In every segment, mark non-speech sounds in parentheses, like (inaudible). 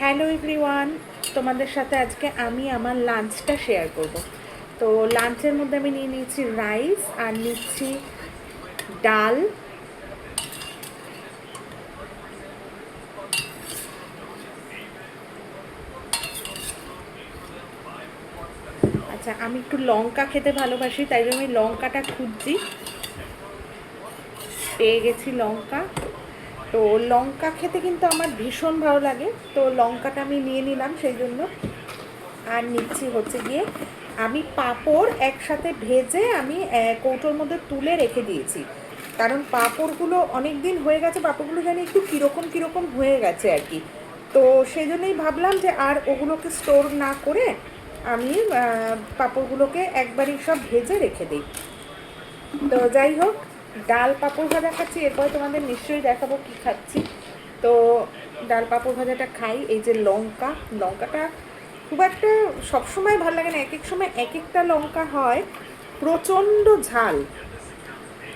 Hello everyone, তোমাদের সাথে আজকে আমি আমার লাঞ্চটা শেয়ার করব। তো লাঞ্চের মধ্যে আমি নিয়ে নিয়েছি রাইস আর নিচ্ছি ডাল। আচ্ছা আমি একটু লঙ্কা খেতে ভালোবাসি, তাই জন্য আমি লঙ্কাটা খুঁজছি। পেয়ে গেছি লঙ্কা। তো লঙ্কা খেতে কিন্তু আমার ভীষণ ভালো লাগে। তো লঙ্কাটা আমি নিয়ে নিলাম সেই জন্য। আর নিচ্ছি হচ্ছে গিয়ে আমি পাঁপড় একসাথে ভেজে আমি কৌটোর মধ্যে তুলে রেখে দিয়েছি। কারণ পাঁপড়গুলো অনেক দিন হয়ে গেছে, পাঁপড়গুলো জানি একটু কীরকম কীরকম হয়ে গেছে আর কি। তো সেই জন্যই ভাবলাম যে আর ওগুলোকে স্টোর না করে আমি পাঁপড়গুলোকে একবারই সব ভেজে রেখে দিই। তো যাই হোক ডাল পাঁপড় ভাজা খাচ্ছি, এরপরে তোমাদের নিশ্চয়ই দেখাবো কি খাচ্ছি। তো ডাল পাঁপড় ভাজাটা খাই, এই যে লঙ্কা। লঙ্কাটা খুব একটা সবসময় ভালো লাগে না এক এক সময় এক একটা লঙ্কা হয়, প্রচণ্ড ঝাল।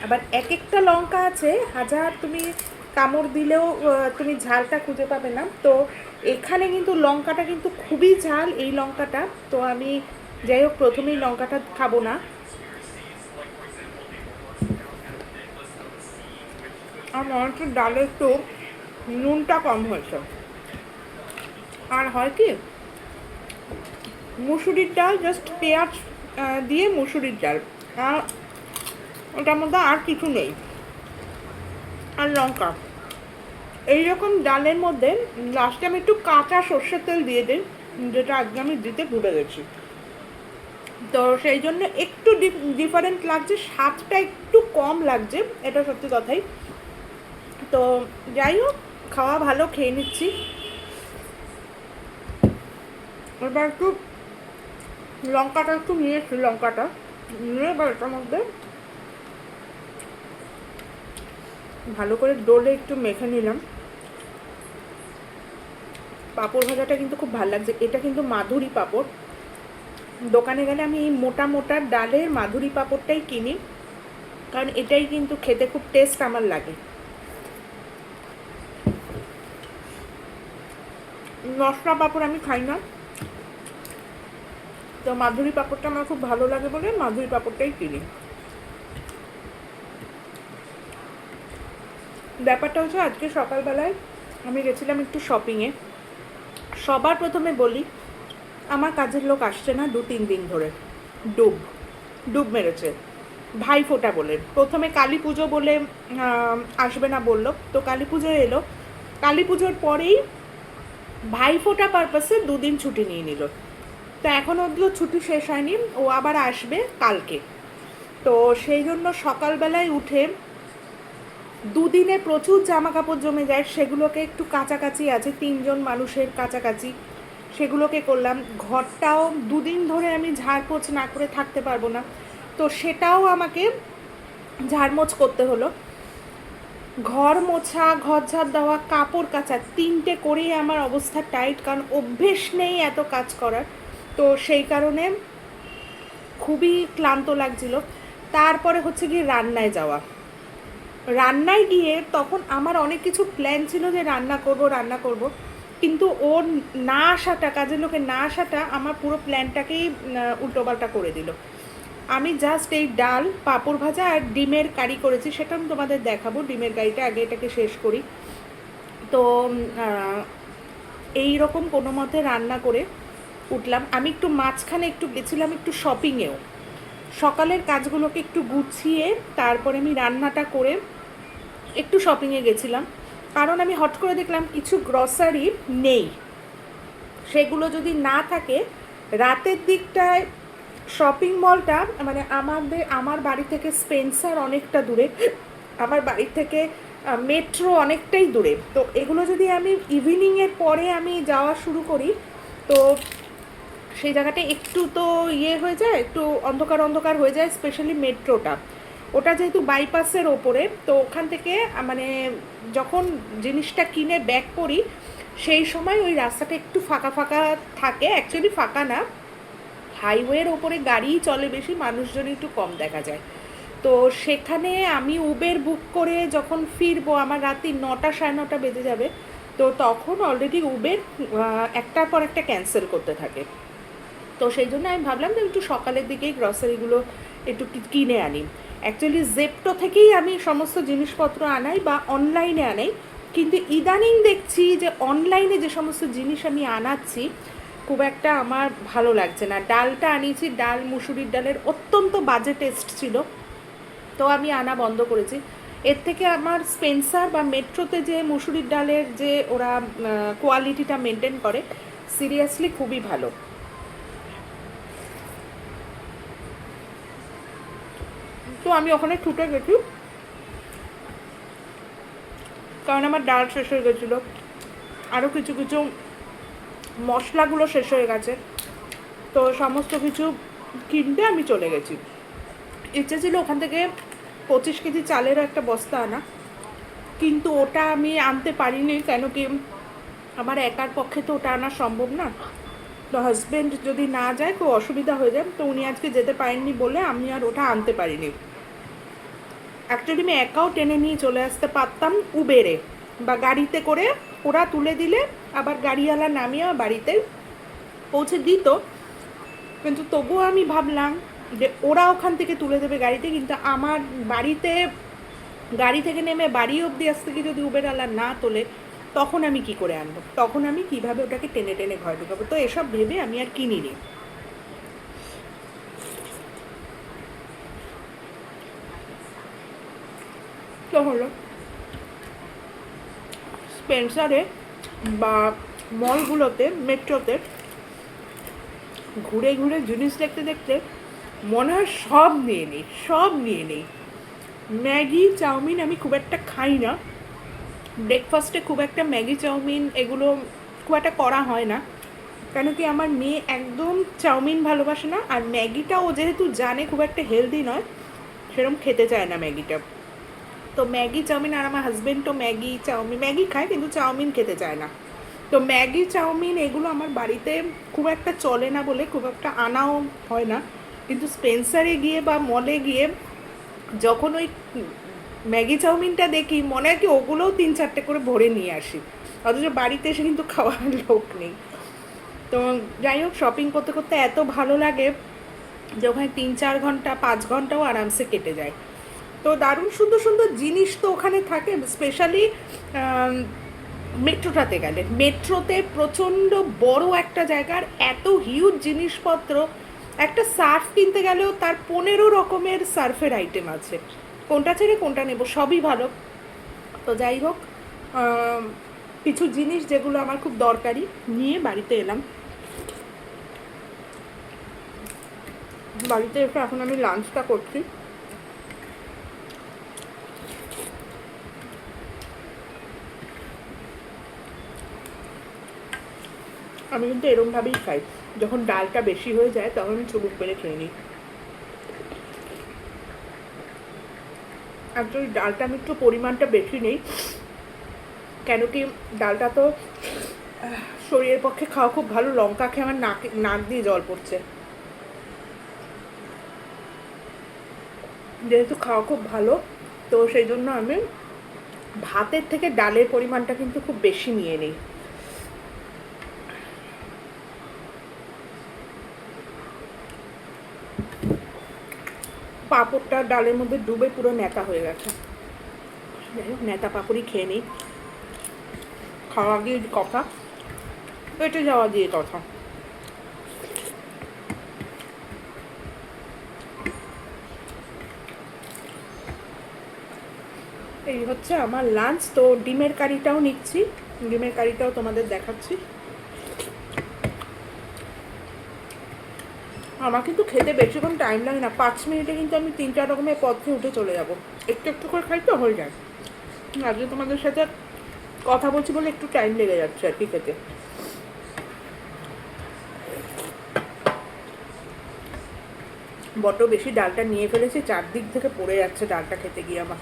আবার এক একটা লঙ্কা আছে, হাজার তুমি কামড় দিলেও তুমি ঝালটা খুঁজে পাবে না। তো এখানে কিন্তু লঙ্কাটা কিন্তু খুবই ঝাল, এই লঙ্কাটা। তো আমি যাই হোক, প্রথমেই লঙ্কাটা খাব না। আর মনে ডালে একটু নুনটা কম হয়েছে। আর হয় কি, মুসুরির ডাল জাস্ট পেঁয়াজ দিয়ে মুসুরির ডাল। আর ওটার মধ্যে আর কিছু নেই। আর লঙ্কা। এইরকম ডালের মধ্যে লাস্টে আমি একটু কাঁচা সর্ষের তেল দিয়ে দিই, যেটা আজকে আমি দিতে ভুলে গেছি। তো সেই জন্য একটু ডিফারেন্ট লাগছে, স্বাদটা একটু কম লাগছে, এটা সত্যি কথাই। তো যাই হোক, খাওয়া ভালো, খেয়ে নিচ্ছি। এবার একটু লঙ্কাটা একটু নিয়েছি লঙ্কাটা নিয়ে এবার এটার মধ্যে ভালো করে ডোলে একটু মেখে নিলাম। পাঁপড় ভাজাটা কিন্তু খুব ভালো লাগছে। এটা কিন্তু মাধুরী পাঁপড়। দোকানে গেলে আমি এই মোটা মোটা ডালের মাধুরী পাঁপড়টাই কিনি, কারণ এটাই কিন্তু খেতে খুব টেস্ট আমার লাগে। মশলা পাঁপড় আমি খাই না। তো মাধুরী পাঁপড়টা আমার খুব ভালো লাগে বলে মাধুরী পাঁপড়টাই কিনি। ব্যাপারটা হচ্ছে আজকে সকালবেলায় আমি গেছিলাম একটু শপিংয়ে সবার প্রথমে বলি, আমার কাজের লোক আসছে না দু তিন দিন ধরে। ডুব ডুব মেরেছে। ভাই ফোটা বলে। প্রথমে কালী পুজো বলে আসবে না বলল। তো কালী পুজো এলো। কালী পুজোর পরেই ভাই ফোটা পারপাসে দুদিন ছুটি নিয়ে নিল। তো এখন অবধিও ছুটি শেষ হয়নি, ও আবার আসবে কালকে। তো সেই জন্য সকালবেলায় উঠে দুদিনে প্রচুর জামা কাপড় জমে যায়, সেগুলোকে একটু কাছাকাছি আছে, তিনজন মানুষের কাছাকাছি, সেগুলোকে করলাম। ঘরটাও দুদিন ধরে আমি ঝাড়পোছ না করে থাকতে পারব না। তো সেটাও আমাকে ঝাড়মোছ করতে হলো। ঘর মোছা, ঘর ঝাড় দেওয়া, কাপড় কাচা, তিনটে করেই আমার অবস্থা টাইট কারণ অভ্যেস নেই এত কাজ করার। তো সেই কারণে খুবই ক্লান্ত লাগছিল। তারপরে হচ্ছে গিয়ে রান্নায় যাওয়া। রান্নায় গিয়ে তখন আমার অনেক কিছু প্ল্যান ছিল যে রান্না করব রান্না করব। কিন্তু ওর না আসাটা, কাজের লোকের না আসাটা আমার পুরো প্ল্যানটাকেই উল্টোপাল্টা করে দিল। আমি জাস্ট এই ডাল, পাঁপড় ভাজা আর ডিমের কারি করেছি, সেটা আমি তোমাদের দেখাবো। ডিমের কারিটা আগে এটাকে শেষ করি। তো এই রকম কোনো মতে রান্না করে উঠলাম। আমি একটু মাঝখানে একটু গেছিলাম একটু শপিংয়েও সকালের কাজগুলোকে একটু গুছিয়ে তারপরে আমি রান্নাটা করে একটু শপিংয়ে গেছিলাম। কারণ আমি হট করে দেখলাম কিছু গ্রসারি নেই। সেগুলো যদি না থাকে, রাতের দিকটায় শপিং মলটা মানে আমাদের, আমার বাড়ি থেকে স্পেন্সার অনেকটা দূরে, আমার বাড়ি থেকে মেট্রো অনেকটাই দূরে। তো এগুলো যদি আমি ইভিনিংয়ের পরে আমি যাওয়া শুরু করি, তো সেই জায়গাটা একটু তো ইয়ে হয়ে যায়, একটু অন্ধকার অন্ধকার হয়ে যায় স্পেশালি মেট্রোটা ওটা যেহেতু বাইপাসের ওপরে, তো ওখান থেকে মানে যখন জিনিসটা কিনে ব্যাক করি, সেই সময় ওই রাস্তাটা একটু ফাঁকা ফাঁকা থাকে অ্যাকচুয়ালি ফাঁকা না। হাইওয়ের ওপরে গাড়িই চলে বেশি মানুষজন একটু কম দেখা যায়। তো সেখানে আমি উবের বুক করে যখন ফিরবো, আমার রাত্রি নটা সাড়ে নটা বেজে যাবে, তো তখন অলরেডি উবের একটার পর একটা ক্যান্সেল করতে থাকে। তো সেই জন্য আমি ভাবলাম যে একটু সকালের দিকেই গ্রসারিগুলো একটু কিনে আনি। অ্যাকচুয়ালি জেপটো থেকেই আমি সমস্ত জিনিসপত্র আনাই বা অনলাইনে আনাই। কিন্তু ইদানিং দেখছি যে অনলাইনে যে সমস্ত জিনিস আমি আনাচ্ছি খুব একটা আমার ভালো লাগছে না। ডালটা আনিয়েছি, ডাল মুসুরির ডালের অত্যন্ত বাজে টেস্ট ছিল। তো আমি আনা বন্ধ করেছি। এর থেকে আমার স্পেন্সার বা মেট্রোতে যে মুসুরির ডালের যে ওরা কোয়ালিটিটা মেনটেন করে সিরিয়াসলি খুবই ভালো। তো আমি ওখানে ছুটে গেছি। কারণ আমার ডাল শেষ হয়ে গেছিল। আরও কিছু কিছু মশলাগুলো শেষ হয়ে গেছে। তো সমস্ত কিছু কিনতে আমি চলে গেছি। ইচ্ছে ছিল ওখান থেকে পঁচিশ কেজি চালেরও একটা বস্তা আনা। কিন্তু ওটা আমি আনতে পারিনি কেন কি আমার একার পক্ষে তো ওটা আনা সম্ভব না। তো হাজব্যান্ড যদি না যায় খুব অসুবিধা হয়ে যায়। তো উনি আজকে যেতে পারেননি বলে আমি আর ওটা আনতে পারিনি। অ্যাকচুয়ালি আমি একাও টেনে নিয়ে চলে আসতে পারতাম উবেরে বা গাড়িতে করে ওরা তুলে দিলে, আবার গাড়িওয়ালা নামিয়ে বাড়িতে পৌঁছে দিত। কিন্তু তবুও আমি ভাবলাম যে ওরা ওখান থেকে তুলে দেবে গাড়িতে, কিন্তু আমার বাড়িতে গাড়ি থেকে নেমে বাড়ি অবধি আসতে কি যদি উবেরওয়ালা না তোলে, তখন আমি কি করে আনব? তখন আমি কীভাবে ওটাকে টেনে টেনে ঘরে ঢুকাবো? তো এসব ভেবে আমি আর কিনি কিনিনি। তো হলো। স্পেন্সারে বা মলগুলোতে, মেট্রোতে ঘুরে ঘুরে জিনিস দেখতে দেখতে মনে হয় সব নিয়ে নিই, সব নিয়ে নিই। ম্যাগি, চাউমিন আমি খুব একটা খাই না। ব্রেকফাস্টে খুব একটা ম্যাগি, চাউমিন এগুলো খুব একটা করা হয় না। কেন কি আমার মেয়ে একদম চাউমিন ভালোবাসে না, আর ম্যাগিটা ও যেহেতু জানে খুব একটা হেলদি নয় সেরকম খেতে চায় না ম্যাগিটা। তো ম্যাগি চাউমিন আর আমার হাজব্যান্ড তো ম্যাগি চাউমিন, ম্যাগি খায় কিন্তু চাউমিন খেতে চায় না। তো ম্যাগি, চাউমিন এগুলো আমার বাড়িতে খুব একটা চলে না বলে খুব একটা আনাও হয় না। কিন্তু স্পেন্সারে গিয়ে বা মলে গিয়ে যখন ওই ম্যাগি চাউমিনটা দেখি, মনে হয় কি ওগুলোও তিন চারটে করে ভরে নিয়ে আসি। অথচ বাড়িতে এসে কিন্তু খাওয়ার লোক নেই। তো যাই হোক শপিং করতে করতে এত ভালো লাগে যে ওখানে তিন চার ঘণ্টা, পাঁচ ঘন্টাও আরামসে কেটে যায়। তো দারুণ সুন্দর সুন্দর জিনিস তো ওখানে থাকে স্পেশালি মেট্রোটাতে গেলে। মেট্রোতে প্রচণ্ড বড় একটা জায়গার এত হিউজ জিনিসপত্র, একটা সার্ফ কিনতে গেলেও তার পনেরো রকমের সার্ফের আইটেম আছে। কোনটা ছেড়ে কোনটা নেব, সবই ভালো। তো যাই হোক কিছু জিনিস যেগুলো আমার খুব দরকারি, নিয়ে বাড়িতে এলাম। বাড়িতে এসে এখন আমি লাঞ্চটা করছি। আমি কিন্তু এরমভাবেই খাই। যখন ডালটা বেশি হয়ে যায়, তখন আমি চুবুক পেরে খেয়ে নিই। অ্যাকচুয়ালি ডালটা আমি একটু পরিমাণটা বেশি নেই, কেন কি ডালটা তো শরীরের পক্ষে খাওয়া খুব ভালো, লঙ্কা খেয়ে আমার নাক নাক দিয়ে জল পড়ছে। যেহেতু খাওয়া খুব ভালো, তো সেই জন্য আমি ভাতের থেকে ডালের পরিমাণটা কিন্তু খুব বেশি নিয়ে নিই। পাঁপড়টা ডালের মধ্যে ডুবে পুরো নেতা হয়ে গেছে। নেতা পাপড়ই খেয়ে নিই। খাওয়া গিয়ে কথা। পেটে যাওয়া দিয়ে কথা। এই হচ্ছে আমার লাঞ্চ তো ডিমের কারিটাও নিচ্ছি। ডিমের কারিটাও তোমাদের দেখাচ্ছি। আমার কিন্তু খেতে বেশিক্ষণ টাইম লাগে না। পাঁচ মিনিটে কিন্তু আমি তিন চার রকমের পথে উঠে চলে যাব। একটু একটু করে খাই তো, হয়ে যায়। আজকে তোমাদের সাথে কথা বলছি বলে একটু টাইম লেগে যাচ্ছে আর কি খেতে। বড্ড বেশি ডালটা নিয়ে ফেলেছি, চারদিক থেকে পড়ে যাচ্ছে ডালটা খেতে গিয়ে আমার।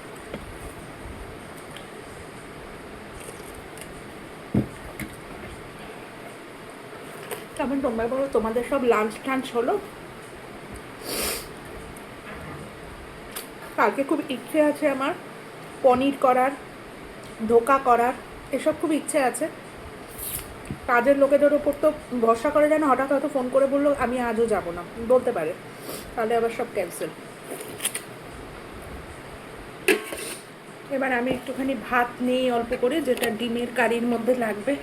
তেমন তোমরা বলো, তোমাদের সব লাঞ্চ টাঞ্চ হলো? কালকে খুব ইচ্ছে আছে আমার, পনির করার, ধোকা করার, এসব খুব ইচ্ছে আছে। কাজের লোকেদের ওপর তো ভরসা করে যেন হঠাৎ হয়তো ফোন করে বলল, আমি আজও যাব না, বলতে পারে। তাহলে আবার সব ক্যান্সেল এবার আমি একটুখানি ভাত নিই অল্প করে, যেটা ডিমের কারির মধ্যে লাগবে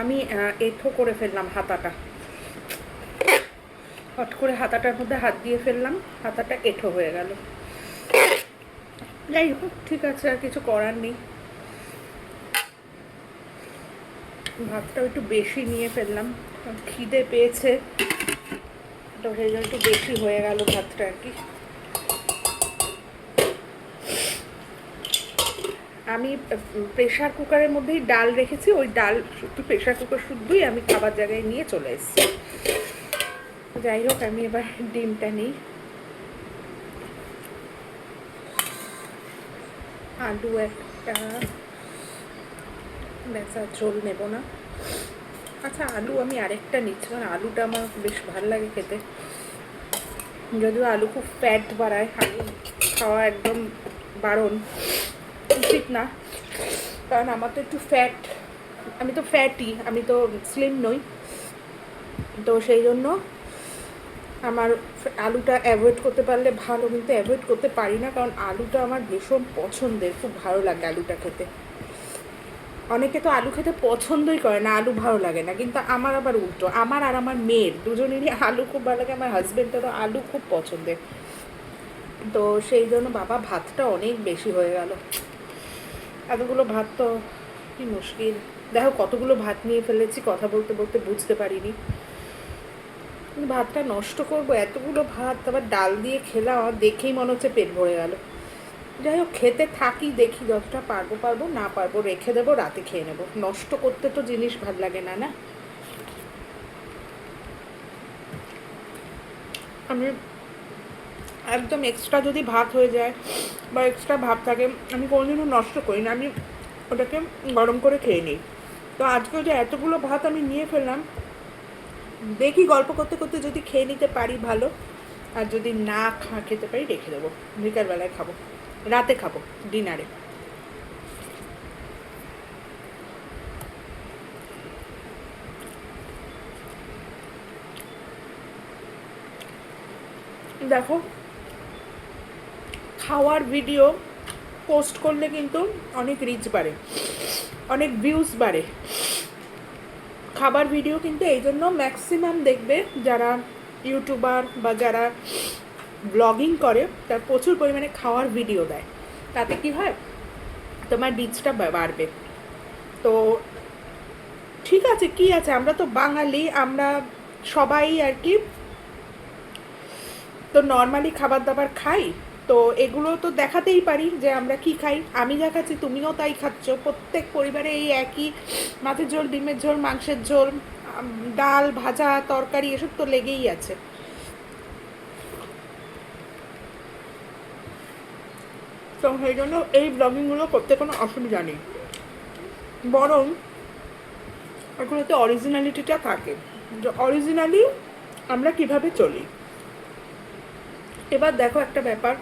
আমি এঁঠো করে ফেললাম হাতাটা। হট করে হাতাটার মধ্যে হাত দিয়ে ফেললাম, হাতাটা এঁঠো হয়ে গেল। যাই হোক, ঠিক আছে, আর কিছু করার নেই। ভাতটাও একটু বেশি নিয়ে ফেললাম খিদে পেয়েছে। তো একটু বেশি হয়ে গেল ভাতটা আর কি। আমি প্রেশার কুকারের মধ্যেই ডাল রেখেছি, ওই ডাল শুধু প্রেশার কুকার শুদ্ধই আমি খাবার জায়গায় নিয়ে চলে এসেছি। যাই হোক, আমি এবার ডিমটা নিই। আলু একটা আর ঝোল নেব না। আচ্ছা আলু আমি আরেকটা নিচ্ছি, কারণ আলুটা আমার বেশ ভালো লাগে খেতে। যদিও আলু খুব ফ্যাট বাড়ায়, আলু খাওয়া একদম বারণ। উচিত না। কারণ আমার তো একটু ফ্যাট আমি তো ফ্যাটি আমি তো স্লিম নই। তো সেই জন্য আমার আলুটা অ্যাভয়েড করতে পারলে ভালো, কিন্তু অ্যাভয়েড করতে পারি না, কারণ আলুটা আমার ভীষণ পছন্দের, খুব ভালো লাগে আলুটা খেতে। অনেকে তো আলু খেতে পছন্দই করে না, আলু ভালো লাগে না, কিন্তু আমার আবার উল্টো, আমার আর আমার মেয়ের দুজনেরই আলু খুব ভালো লাগে, আমার হাজব্যান্ডেরও আলু খুব পছন্দের। তো সেই জন্য বাবা ভাতটা অনেক বেশি হয়ে গেল। এতগুলো ভাত তো কি মুশকিল। দেখো কতগুলো ভাত নিয়ে ফেলেছি, কথা বলতে বলতে বুঝতে পারিনি। ভাতটা নষ্ট করব, এতগুলো ভাত আবার ডাল দিয়ে খেলাম দেখেই মনে হচ্ছে পেট ভরে গেল। যাই হোক, খেতে থাকি, দেখি যতটা পারব পারব, না পারব রেখে দেবো, রাতে খেয়ে নেব। নষ্ট করতে তো জিনিস ভালো লাগে না না? আমি একদম এক্সট্রা যদি ভাত হয়ে যায় বা এক্সট্রা ভাত থাকে, আমি কোনোদিনও নষ্ট করি না, আমি ওটাকে গরম করে খেয়ে নিই। তো আজকে যে এতগুলো ভাত আমি নিয়ে ফেললাম, দেখি গল্প করতে করতে যদি খেয়ে নিতে পারি ভালো, আর যদি না খা, খেতে পারি রেখে দেবো। বিকালবেলায় খাব, রাতে খাব, ডিনারে। দেখো খাওয়ার ভিডিও পোস্ট করলে কিন্তু অনেক রিচ বাড়ে, অনেক ভিউজ বাড়ে। খাবার ভিডিও কিন্তু এই জন্য ম্যাক্সিমাম দেখবে যারা ইউটিউবার বা যারা ব্লগিং করে, তার প্রচুর পরিমাণে খাওয়ার ভিডিও দেয়। তাতে কি হয়? তোমার রিচটা বাড়বে। তো ঠিক আছে, কি আছে? আমরা তো বাঙালি, আমরা সবাই আর কি তো নর্মালি খাবার দাবার খাই। তো এগুলো তো দেখাতেই পারি যে আমরা কি খাই, আমি যা খাচ্ছি তুমিও তাই খাচ্ছ। প্রত্যেক পরিবারে এই একই, মাছের ঝোল, ডিমের ঝোল, মাংসের ঝোল ডাল, ভাজা, তরকারি, এসব তো লেগেই আছে। তো সেই জন্য এই ব্লগিংগুলো করতে কোনো অসুবিধা নেই। বরং এগুলোতে অরিজিনালিটিটা থাকে। অরিজিনালি আমরা কীভাবে চলি? এবার দেখো একটা ব্যাপার।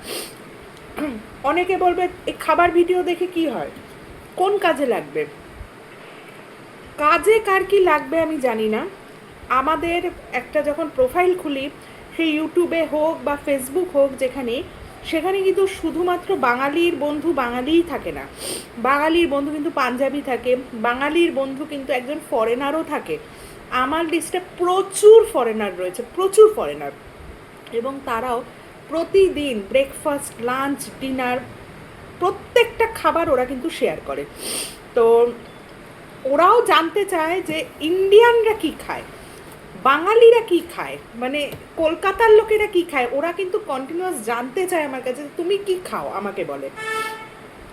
অনেকে বলবে, এই খাবার ভিডিও দেখে কি হয়? কোন কাজে লাগবে? কাজে কার কি লাগবে আমি জানি না। আমাদের একটা যখন প্রোফাইল খুলি, সেই ইউটিউবে হোক বা ফেসবুক হোক যেখানে, সেখানে কিন্তু শুধুমাত্র বাঙালির বন্ধু বাঙালিই থাকে না। বাঙালির বন্ধু কিন্তু পাঞ্জাবি থাকে, বাঙালির বন্ধু কিন্তু একজন ফরেনারও থাকে। আমার লিস্টে প্রচুর ফরেনার রয়েছে, প্রচুর ফরেনার এবং তারাও প্রতিদিন ব্রেকফাস্ট লাঞ্চ ডিনার প্রত্যেকটা খাবার ওরা কিন্তু শেয়ার করে। তো ওরাও জানতে চায় যে ইন্ডিয়ানরা কি খায়? বাঙালিরা কি খায়? মানে কলকাতার লোকেরা কি খায়? ওরা কিন্তু কন্টিনিউয়াস জানতে চায় আমার কাছে তুমি কি খাও? আমাকে বলে।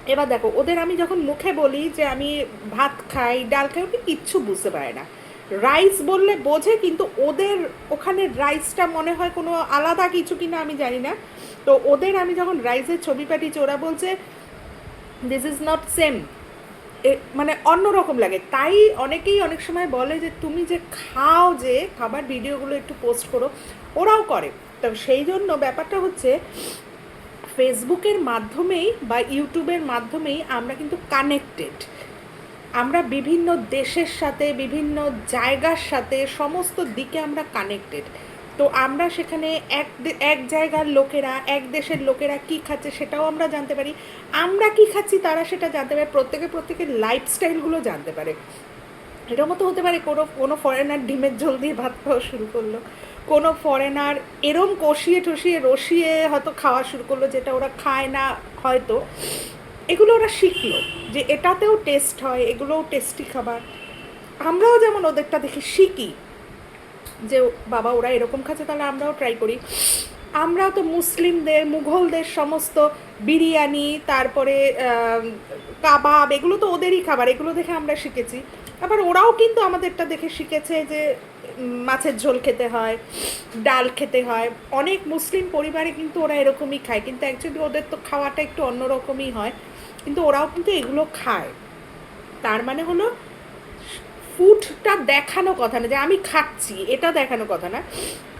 এবার দেখো, ওদের আমি যখন মুখে বলি যে আমি ভাত খাই, ডাল খাই ওকে কিচ্ছু বুঝতে পারে না। রাইস বললে বোঝে, কিন্তু ওদের ওখানে রাইসটা মনে হয় কোনো আলাদা কিছু কিনা আমি জানি না। তো ওদের আমি যখন রাইসের ছবি পাঠিয়েছি, ওরা বলছে দিস ইজ নট সেম মানে অন্যরকম লাগে। তাই অনেকেই অনেক সময় বলে যে, তুমি যে খাও যে খাবার ভিডিওগুলো একটু পোস্ট করো, ওরাও করে। তো সেই জন্য ব্যাপারটা হচ্ছে ফেসবুকের মাধ্যমেই বা ইউটিউবের মাধ্যমেই আমরা কিন্তু কানেক্টেড আমরা বিভিন্ন দেশের সাথে, বিভিন্ন জায়গার সাথে, সমস্ত দিকে আমরা কানেক্টেড তো আমরা সেখানে এক এক জায়গার লোকেরা, এক দেশের লোকেরা কি খাচ্ছে সেটাও আমরা জানতে পারি। আমরা কি খাচ্ছি তারা সেটা জানতে পারে। প্রত্যেকে প্রত্যেকের লাইফস্টাইলগুলো জানতে পারে। এটার মতো হতে পারে কোনো কোনো ফরেনার ডিমের ঝোল দিয়ে ভাত খাওয়া শুরু করল। কোনো ফরেনার এরম কষিয়ে টষিয়ে রসিয়ে হয়তো খাওয়া শুরু করল যেটা ওরা খায় না হয়তো। এগুলো ওরা শিখলো যে এটাতেও টেস্ট হয়, এগুলোও টেস্টি খাবার। আমরাও যেমন ওদেরটা দেখে শিখি যে বাবা ওরা এরকম খাচ্ছে, তাহলে আমরাও ট্রাই করি। আমরা তো মুসলিমদের, মুঘলদের সমস্ত বিরিয়ানি, তারপরে কাবাব, এগুলো তো ওদেরই খাবার, এগুলো দেখে আমরা শিখেছি। আবার ওরাও কিন্তু আমাদেরটা দেখে শিখেছে যে মাছের ঝোল খেতে হয়, ডাল খেতে হয়। অনেক মুসলিম পরিবারে কিন্তু ওরা এরকমই খায়, কিন্তু অ্যাকচুয়ালি ওদের তো খাওয়াটা একটু অন্যরকমই হয়। কিন্তু ওরাও কিন্তু এগুলো খায়। তার মানে হলো ফুডটা দেখানো কথা না, যে আমি খাচ্ছি, এটা দেখানো কথা না।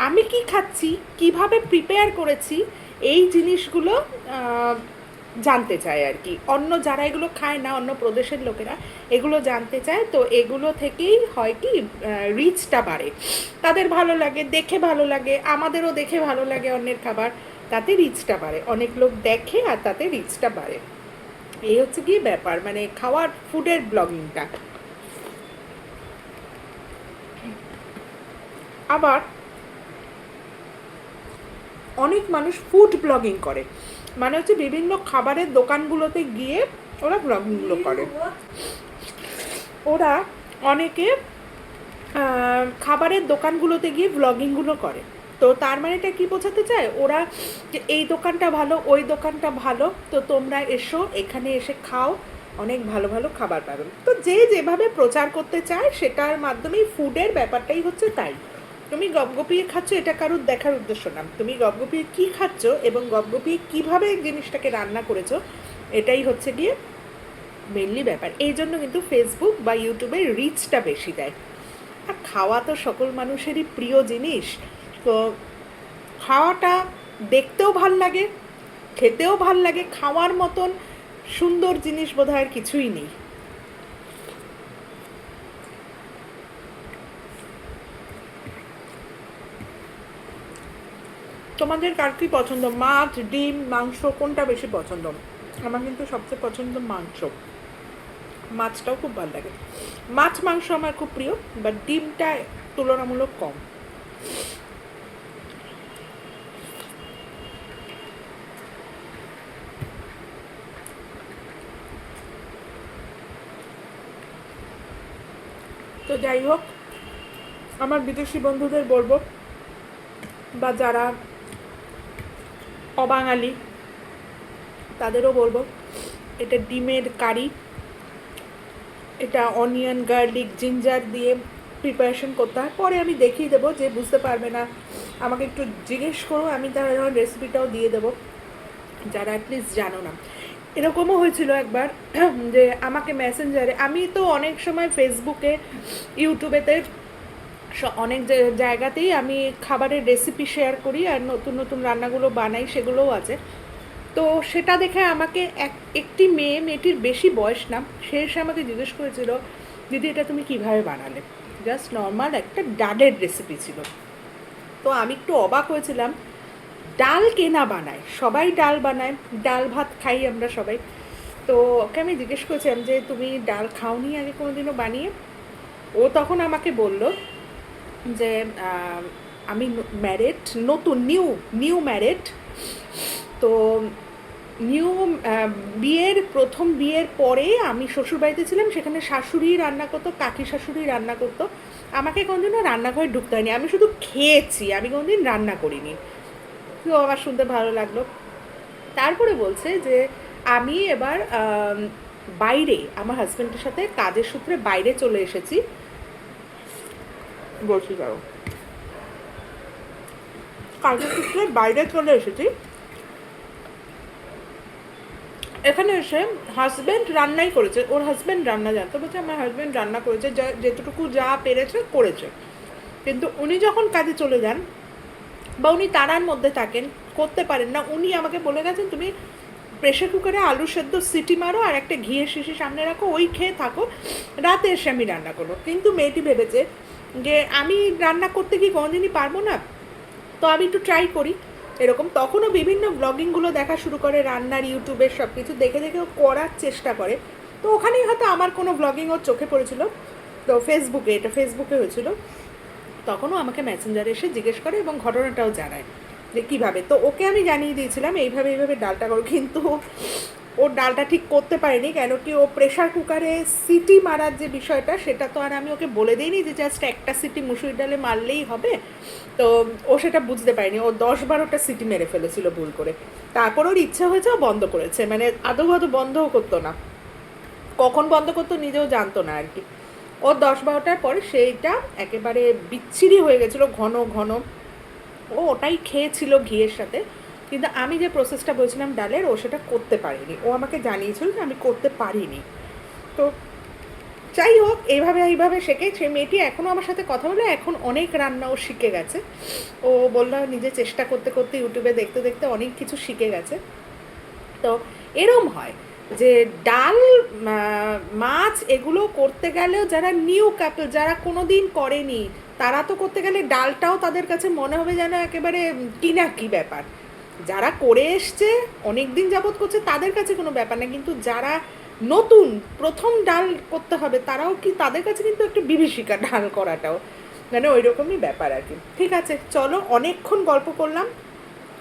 আমি কি খাচ্ছি, কীভাবে প্রিপেয়ার করেছি, এই জিনিসগুলো জানতে চায় আর কি। অন্য যারা এগুলো খায় না, অন্য প্রদেশের লোকেরা এগুলো জানতে চায়, তো এগুলো থেকেই হয় কি রিচটা বাড়ে। তাদের ভালো লাগে, দেখে ভালো লাগে, আমাদেরও দেখে ভালো লাগে অন্যের খাবার, তাতে রিচটা বাড়ে। অনেক লোক দেখে আর তাতে রিচটা বাড়ে। এই হচ্ছে কি ব্যাপার মানে খাওয়ার ফুডের ব্লগিংটা আবার অনেক মানুষ ফুড ব্লগিং করে। মানে হচ্ছে বিভিন্ন খাবারের দোকানগুলোতে গিয়ে ওরা ব্লগিংগুলো করে। ওরা অনেকে খাবারের দোকানগুলোতে গিয়ে ব্লগিংগুলো করে। তো তার মানে এটা কি বোঝাতে চায়? ওরা যে এই দোকানটা ভালো, ওই দোকানটা ভালো, তো তোমরা এসো, এখানে এসে খাও, অনেক ভালো ভালো খাবার পাবে। তো যে যেভাবে প্রচার করতে চায়, সেটার মাধ্যমেই ফুডের ব্যাপারটাই হচ্ছে তাই। তুমি গপগপিয়ে খাচ্ছ, এটা কারোর দেখার উদ্দেশ্য না। তুমি গপগপিয়ে কী খাচ্ছ এবং গপগপিয়ে কীভাবে জিনিসটাকে রান্না করেছ, এটাই হচ্ছে গিয়ে মেনলি ব্যাপার। এই জন্য কিন্তু ফেসবুক বা ইউটিউবে রিচটা বেশি দেয়। আর খাওয়া তো সকল মানুষেরই প্রিয় জিনিস। তো খাওয়াটা দেখতেও ভালো লাগে, খেতেও ভালো লাগে, খাওয়ার মতন সুন্দর জিনিস বোধ হয় কিছুই নেই। তোমাদের কার কি পছন্দ? মাছ, ডিম, মাংস, কোনটা বেশি পছন্দ? আমার কিন্তু সবচেয়ে পছন্দ মাংস। মাছটাও খুব ভালো লাগে। মাছ, মাংস আমার খুব প্রিয় বাট ডিমটা তুলনামূলক কম। তো যাই হোক, আমার বিদেশি বন্ধুদের বলব, বা যারা অবাঙালি, তাদেরও বলব, এটা ডিমের কারি, এটা অনিয়ন, গার্লিক, জিঞ্জার দিয়ে প্রিপারেশন করতে হয়। পরে আমি দেখিয়ে দেবো যে বুঝতে পারবে না। আমাকে একটু জিজ্ঞেস করো, আমি তার রেসিপিটাও দিয়ে দেবো। যারা অ্যাটলিস্ট জানো না। এরকমও হয়েছিল একবার, (clears throat) যে আমাকে মেসেঞ্জারে, আমি তো অনেক সময় ফেসবুকে, ইউটিউবেতে অনেক জায়গাতেই আমি খাবারের রেসিপি শেয়ার করি আর নতুন নতুন রান্নাগুলো বানাই, সেগুলোও আছে। তো সেটা দেখে আমাকে এক, একটি মেয়ে, মেয়েটির বেশি বয়স না, সে এসে আমাকে জিজ্ঞেস করেছিল, দিদি, এটা তুমি কীভাবে বানালে? জাস্ট নর্মাল একটা ডালের রেসিপি ছিল। তো আমি একটু অবাক হয়েছিলাম ডাল কেনা বানায়? সবাই ডাল বানায়, ডাল ভাত খাই আমরা সবাই। তো ওকে আমি জিজ্ঞেস করেছিলাম যে, তুমি ডাল খাওনি আগে কোনোদিনও বানিয়ে? ও তখন আমাকে বলল যে আমি ম্যারেড নতুন নিউ নিউ ম্যারেড তো নিউ বিয়ের, প্রথম বিয়ের পরে আমি শ্বশুরবাড়িতে ছিলাম, সেখানে শাশুড়ি রান্না করতো, কাকি শাশুড়ি রান্না করতো। আমাকে কোনোদিনও রান্নাঘরে ঢুকতে হয়নি। আমি শুধু খেয়েছি, আমি কোনোদিন রান্না করিনি। তো আমার শুনতে ভালো লাগল। তারপরে বলছে যে, আমি এবার বাইরে, আমার হাজব্যান্ডের সাথে কাজের সূত্রে বাইরে চলে এসেছি। বলছি, যাও। কাজের সূত্রে বাইরে চলে এসেছি। এখানে এসে হাজব্যান্ড রান্নাই করেছে। ওর হাজব্যান্ড রান্না জানতো, বলছে, আমার হাজব্যান্ড রান্না করেছে, যা, যেটুকু যা পেরেছে, করেছে। কিন্তু উনি যখন কাজে চলে যান বা উনি তারার মধ্যে থাকেন, করতে পারেন না। উনি আমাকে বলে গেছেন, তুমি প্রেশার কুকারে আলু সেদ্ধ, সিটি মারো আর একটা ঘিয়ের শিশি সামনে রাখো, ওই খেয়ে থাকো। রাতে এসে আমি রান্না করব। কিন্তু মেয়েটি ভেবেছে যে, আমি রান্না করতে কি কোনোদিনই পারব না? তো আমি একটু ট্রাই করি। এরকম তখনও বিভিন্ন ব্লগিংগুলো দেখা শুরু করে, রান্নার ইউটিউবের সব কিছু দেখে দেখে করার চেষ্টা করে। তো ওখানেই হয়তো আমার কোনো ব্লগিং ওর চোখে পড়েছিল। তো ফেসবুকে এটা ফেসবুকে হয়েছিল। তখনও আমাকে মেসেঞ্জারে এসে জিজ্ঞেস করে এবং ঘটনাটাও জানায় যে কীভাবে? তো ওকে আমি জানিয়ে দিয়েছিলাম, এইভাবে এইভাবে ডালটা করো। কিন্তু ও ডালটা ঠিক করতে পারেনি, কেন কি ও প্রেশার কুকারে সিটি মারার যে বিষয়টা, সেটা তো আর আমি ওকে বলে দিইনি যে জাস্ট একটা সিটি মুসুরি ডালে মারলেই হবে। তো ও সেটা বুঝতে পারেনি। ও দশ বারোটা সিটি মেরে ফেলেছিল ভুল করে। তারপর ওর ইচ্ছে হয়েছে ও বন্ধ করেছে। মানে আদৌ আদৌ বন্ধও করতো না। কখন বন্ধ করতো নিজেও জানতো না আর কি। ও দশ বারোটার পরে সেইটা একেবারে বিচ্ছিরি হয়ে গেছিল, ঘন ঘন। ও ওটাই খেয়েছিল ঘিয়ের সাথে। কিন্তু আমি যে প্রসেসটা বলছিলাম ডালের, ও সেটা করতে পারিনি। ও আমাকে জানিয়েছিল যে আমি করতে পারিনি। তো যাই হোক, এইভাবে এইভাবে শেখে। সে মেয়েটি এখনও আমার সাথে কথা বলে, এখন অনেক রান্না ও শিখে গেছে। ও বলল নিজে চেষ্টা করতে করতে ইউটিউবে দেখতে দেখতে অনেক কিছু শিখে গেছে। তো এরম হয়। যে ডাল মাছ এগুলো করতে গেলেও যারা নিউ কাপল যারা কোনো দিন করেনি, তারা তো করতে গেলে ডালটাও তাদের কাছে মনে হবে যেন একেবারে কি না কি ব্যাপার। যারা করে এসছে অনেক দিন যাবৎ করছে, তাদের কাছে কোনো ব্যাপার না। কিন্তু যারা নতুন, প্রথম ডাল করতে হবে, তারাও কি তাদের কাছে কিন্তু একটু বিভীষিকা ডাল করাটাও মানে ওই রকমই ব্যাপার আর কি। ঠিক আছে, চলো, অনেকক্ষণ গল্প করলাম।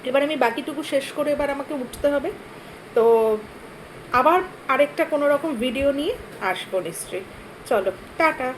এবার আমি বাকিটুকু শেষ করে এবার আমাকে উঠতে হবে। তো আবার আরেকটা কোনো রকম ভিডিও নিয়ে আসব নিশ্চয়ই। চলো টাটা।